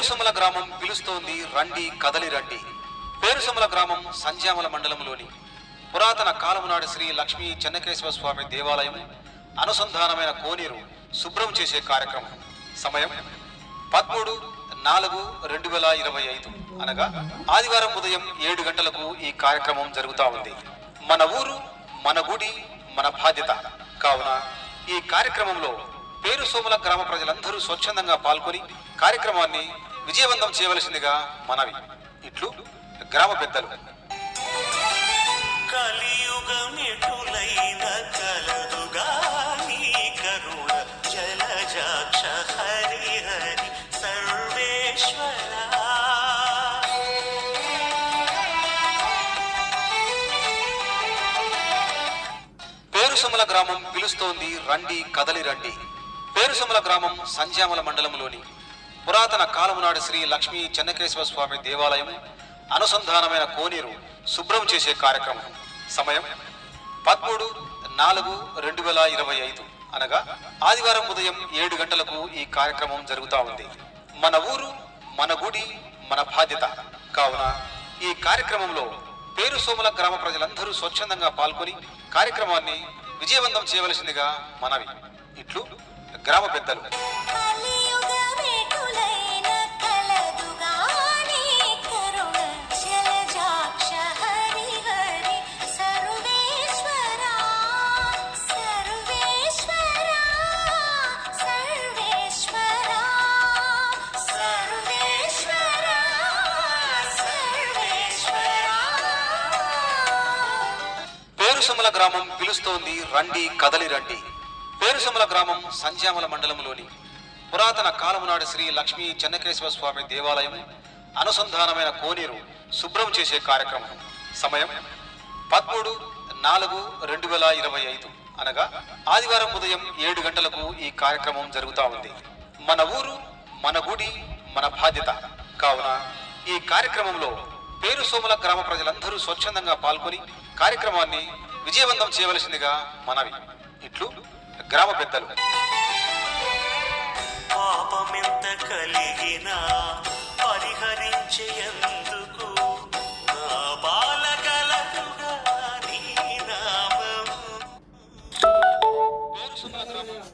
పేరుసమల గ్రామం పిలుస్తోంది రండి కదలి రండి. పేరుసమల గ్రామం సంజామల మండలంలోని పురాతన కాలము నాడు శ్రీ లక్ష్మీ చెన్నకేశ్వర స్వామి దేవాలయం అనుసంధానమైన కోనేరు శుభ్రం చేసే కార్యక్రమం. సమయం పదమూడు నాలుగు రెండు వేల ఇరవై ఐదు. అనగా ఆదివారం ఉదయం ఏడు గంటలకు ఈ కార్యక్రమం జరుగుతా ఉంది. మన ఊరు మన గుడి మన బాధ్యత. కావున ఈ కార్యక్రమంలో పేరుసోముల గ్రామ ప్రజలందరూ స్వచ్ఛందంగా పాల్గొని కార్యక్రమాన్ని విజయవంతం చేయవలసిందిగా మనవి. ఇట్లు గ్రామ పెద్దలు. కలియుగమెటులైన కలదుగా నీ కరుణ జలజాక్ష హరి హరి సర్వేశ్వరా. పేరుసముల గ్రామం పిలుస్తోంది రండి కదలి రండి. పేరుసముల గ్రామం సంజామల మండలంలోని పురాతన కాలము నాడు శ్రీ లక్ష్మీ చెన్నకేశ్వర స్వామి దేవాలయం అనుసంధానమైన కోనేరు శుభ్రం చేసే కార్యక్రమం. సమయం పదమూడు నాలుగు రెండు వేల ఇరవై ఐదు. అనగా ఆదివారం ఉదయం ఏడు గంటలకు ఈ కార్యక్రమం జరుగుతా ఉంది. మన ఊరు మన గుడి మన బాధ్యత. కావున ఈ కార్యక్రమంలో పేరు సోముల గ్రామ ప్రజలందరూ స్వచ్ఛందంగా పాల్గొని కార్యక్రమాన్ని విజయవంతం చేయవలసిందిగా మనవి. ఇట్లు గ్రామ పెద్దలు. పేరుసమల గ్రామం పిలుస్తోంది రండి కదలి రండి. పేరుసమల గ్రామం సంజామల మండలంలోని పురాతన కాలము శ్రీ లక్ష్మీ చెన్నకేశ్వర స్వామి దేవాలయం అనుసంధానమైన కోనేరు శుభ్రం చేసే కార్యక్రమం. సమయం పదమూడు నాలుగు రెండు వేల ఇరవై ఐదు. అనగా ఆదివారం ఉదయం ఏడు గంటలకు ఈ కార్యక్రమం జరుగుతా ఉంది. మన ఊరు మన గుడి మన బాధ్యత. కావున ఈ కార్యక్రమంలో పేరు సోముల గ్రామ ప్రజలందరూ స్వచ్ఛందంగా పాల్గొని కార్యక్రమాన్ని విజయవంతం చేయవలసిందిగా మనవి. ఇట్లు గ్రామ పెద్దలు.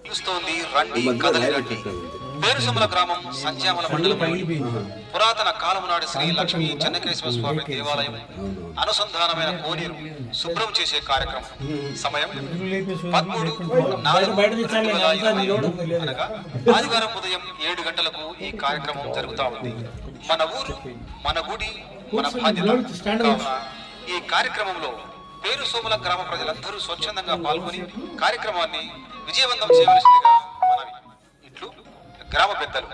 పిలుస్తోంది రండి కదలి పేరుసముల గ్రామం సంజామల మండలంలోని పురాతన కాలము నాటి శ్రీ లక్ష్మీ చెన్నకేశ్వర స్వామి దేవాలయం అనుసంధానమైన కోనేరు శుభ్రం చేసే కార్యక్రమం. సమయం పదమూడు నాలుగు రెండు వేల ఇరవై ఐదు అనగా ఆదివారం ఉదయం ఏడు గంటలకు ఈ కార్యక్రమం జరుగుతా ఉంది. మన ఊరు మన గుడి మన బాధ్యత. కావున ఈ కార్యక్రమంలో పేరు సోముల గ్రామ ప్రజలందరూ స్వచ్ఛందంగా పాల్గొని కార్యక్రమాన్ని విజయవంతం చేయవలసిందిగా మనవి. ఇట్లు గ్రామ పెద్దలు.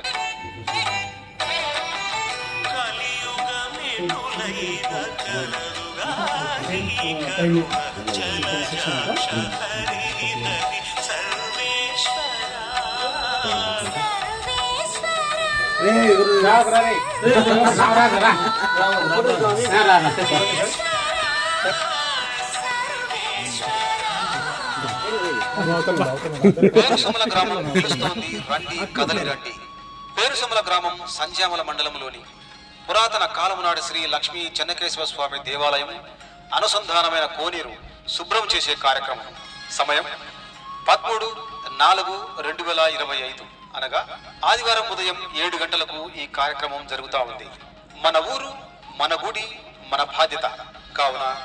కలియుగమెటులైన పేరుసుమల గ్రామం పిలుస్తోంది రండి కదలి రండి. పేరుసుమల గ్రామం సంజామల మండలంలోని పురాతన కాలమునాడు శ్రీ లక్ష్మీ చెన్నకేశ్వర స్వామి దేవాలయం అనుసంధానమైన కోనేరు శుభ్రం చేసే కార్యక్రమం. సమయం పదమూడు నాలుగు రెండు వేల ఇరవై ఐదు. అనగా ఆదివారం ఉదయం ఏడు గంటలకు ఈ కార్యక్రమం జరుగుతా ఉంది. మన ఊరు మన గుడి మన బాధ్యత. కావున